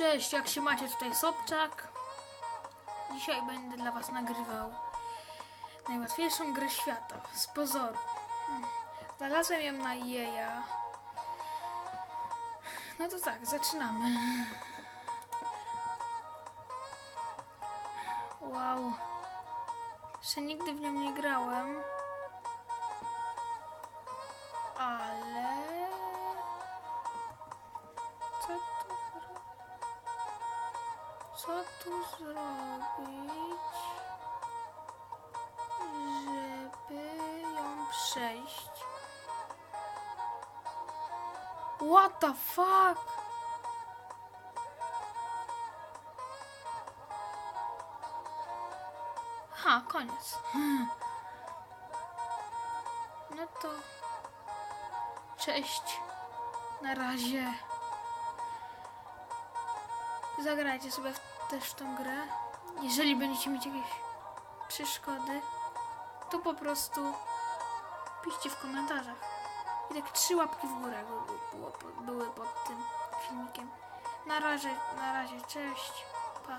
Cześć, jak się macie? Tutaj Sobczak. Dzisiaj będę dla Was nagrywał najłatwiejszą grę świata, z pozoru. Znalazłem ją na jeja. No to tak, zaczynamy. Wow. Jeszcze nigdy w nią nie grałem. Co tu zrobić, żeby ją przejść? What the fuck? Ha, koniec. No to cześć. Na razie. Zagrajcie sobie w, też w tą grę. Jeżeli będziecie mieć jakieś przeszkody, to po prostu piszcie w komentarzach. I tak trzy łapki w górę by- było, były pod tym filmikiem. Na razie, na razie, cześć, pa.